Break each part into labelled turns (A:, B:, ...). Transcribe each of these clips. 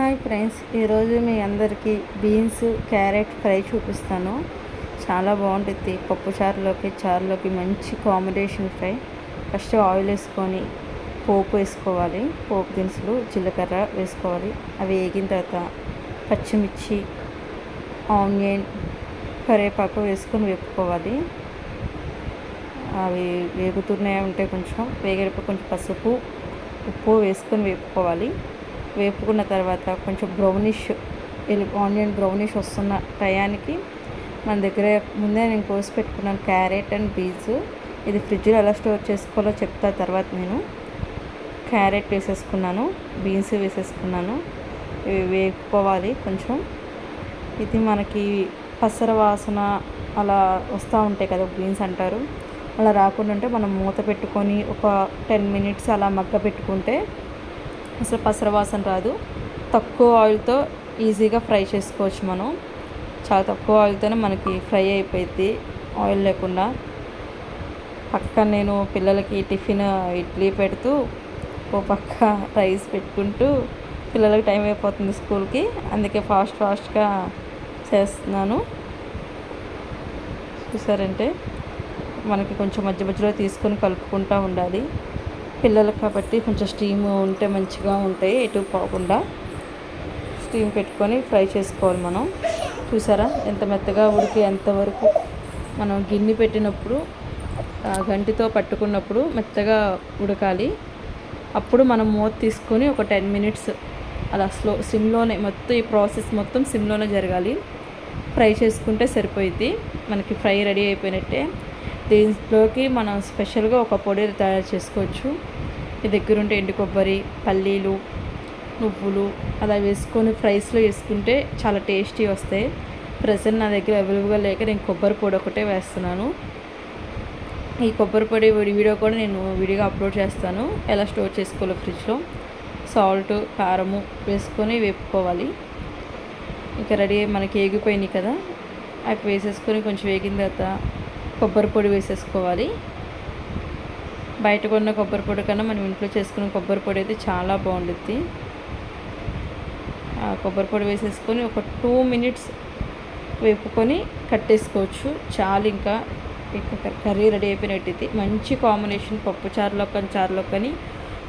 A: Hi friends ఈరోజు మీ అందరికీ beans carrot fry చూపిస్తాను. చాలా బాగుంటుంది పప్పు చారులోకి చారులోకి మంచి కాంబినేషన్ ఫ్రై. ఫస్ట్ ఆయిల్ వేసుకొని పోపు వేసుకోవాలి. పోపు దినుసులు జీలకర్ర వేసుకోవాలి. అవి వేగిన తర్వాత పచ్చిమిర్చి ఆనియన్ కరివేపాకు వేసుకొని వేపుకోవాలి. అవి వేగుతున్నాయి ఉంటే కొంచెం వేగేటప్పుడు కొంచెం పసుపు ఉప్పు వేసుకొని వేపుకోవాలి. వేపుకున్న తర్వాత కొంచెం బ్రౌనిష్ ఆనియన్ బ్రౌనిష్ వస్తున్న టయానికి మన దగ్గర ముందే నేను కోసి పెట్టుకున్నాను క్యారెట్ అండ్ బీన్స్. ఇది ఫ్రిడ్జ్లో ఎలా స్టోర్ చేసుకోవాలో చెప్తా తర్వాత నేను. క్యారెట్ వేసేసుకున్నాను బీన్స్ వేసేసుకున్నాను ఇవి వేపుకోవాలి కొంచెం. ఇది మనకి పసర వాసన అలా వస్తూ ఉంటాయి కదా బీన్స్ అంటారు. అలా రాకుండా ఉంటే మనం మూత పెట్టుకొని ఒక టెన్ మినిట్స్ అలా మగ్గ పెట్టుకుంటే అసలు పసర వాసన రాదు. తక్కువ ఆయిల్తో ఈజీగా ఫ్రై చేసుకోవచ్చు మనం. చాలా తక్కువ ఆయిల్తోనే మనకి ఫ్రై అయిపోయింది ఆయిల్ లేకుండా. పక్క నేను పిల్లలకి టిఫిన్ ఇడ్లీ పెడుతూ ఓ పక్క రైస్ పెట్టుకుంటూ పిల్లలకి టైం అయిపోతుంది స్కూల్కి. అందుకే ఫాస్ట్ ఫాస్ట్గా చేస్తున్నాను. చూసారంటే మనకి కొంచెం మధ్య మధ్యలో తీసుకొని కలుపుకుంటూ ఉండాలి. పిల్లలకు కాబట్టి కొంచెం స్టీమ్ ఉంటే మంచిగా ఉంటాయి ఎటు పోకుండా. స్టీమ్ పెట్టుకొని ఫ్రై చేసుకోవాలి మనం. చూసారా? ఎంత మెత్తగా ఉడికి ఎంతవరకు మనం గిన్నె పెట్టినప్పుడు గంటితో పట్టుకున్నప్పుడు మెత్తగా ఉడకాలి. అప్పుడు మనం మూత తీసుకొని ఒక టెన్ మినిట్స్ అలా స్లో సిమ్లోనే మొత్తం ఈ ప్రాసెస్ మొత్తం సిమ్లోనే జరగాలి. ఫ్రై చేసుకుంటే సరిపోయిద్ది. మనకి ఫ్రై రెడీ అయిపోయినట్టే. దీంట్లోకి మనం స్పెషల్గా ఒక పొడి తయారు చేసుకోవచ్చు. మీ దగ్గర ఉంటే ఎండు కొబ్బరి పల్లీలు నువ్వులు అలా వేసుకొని ఫ్రైస్లో వేసుకుంటే చాలా టేస్టీ వస్తాయి. ప్రజెంట్ నా దగ్గర అవైలబుల్గా లేక నేను కొబ్బరి పొడి ఒకటే వేస్తున్నాను. ఈ కొబ్బరి పొడి వీడియో కూడా నేను విడిగా అప్లోడ్ చేస్తాను. ఎలా స్టోర్ చేసుకోవాలో ఫ్రిడ్జ్లో. సాల్ట్ కారము వేసుకొని వేపుకోవాలి. ఇంకా రెడీ మనకి ఏగిపోయినాయి కదా. అవి వేసేసుకొని కొంచెం వేగిన తర్వాత కొబ్బరి పొడి వేసేసుకోవాలి. బయట కొన్న కొబ్బరి పొడి కన్నా మనం ఇంట్లో చేసుకున్న కొబ్బరి పొడి అయితే చాలా బాగుంటుంది కొబ్బరి పొడి వేసేసుకొని ఒక టూ మినిట్స్ వేపుకొని కట్టేసుకోవచ్చు. చాలు ఇంకా కర్రీ రెడీ అయిపోయినట్టయితే మంచి కాంబినేషన్ పప్పు చారులో కానీ చారులో కానీ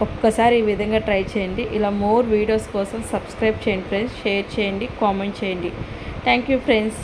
A: ఒక్కసారి ఈ విధంగా ట్రై చేయండి. ఇలా మోర్ వీడియోస్ కోసం సబ్స్క్రైబ్ చేయండి ఫ్రెండ్స్. షేర్ చేయండి కామెంట్ చేయండి. Thank you friends.